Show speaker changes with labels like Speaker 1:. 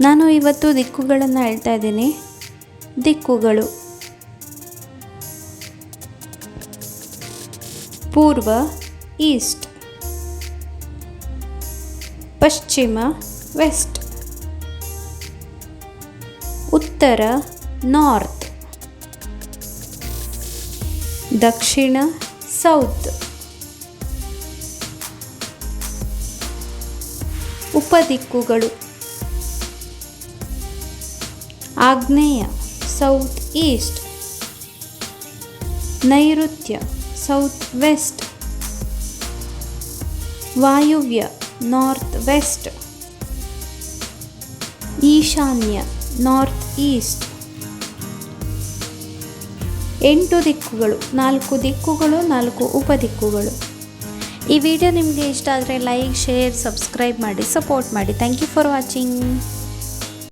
Speaker 1: ನಾನು ಇವತ್ತು ದಿಕ್ಕುಗಳನ್ನು ಹೇಳ್ತಾ ಇದ್ದೀನಿ. ದಿಕ್ಕುಗಳು. ಪೂರ್ವ, ಈಸ್ಟ್. ಪಶ್ಚಿಮ, ವೆಸ್ಟ್. ಉತ್ತರ, ನಾರ್ತ್. ದಕ್ಷಿಣ, ಸೌತ್. ಉಪದಿಕ್ಕುಗಳು. ಆಗ್ನೇಯ ಸೌತ್ ಈಸ್ಟ್ ನೈಋತ್ಯ ಸೌತ್ ವೆಸ್ಟ್ ವಾಯುವ್ಯ ನಾರ್ತ್ ವೆಸ್ಟ್ ಈಶಾನ್ಯ ನಾರ್ತ್ ಈಸ್ಟ್ ಎಂಟು ದಿಕ್ಕುಗಳು, ನಾಲ್ಕು ದಿಕ್ಕುಗಳು, ನಾಲ್ಕು ಉಪದಿಕ್ಕುಗಳು. ಈ ವಿಡಿಯೋ ನಿಮಗೆ ಇಷ್ಟ ಆದರೆ ಲೈಕ್ ಶೇರ್ ಸಬ್ಸ್ಕ್ರೈಬ್ ಮಾಡಿ ಸಪೋರ್ಟ್ ಮಾಡಿ. Thank you for watching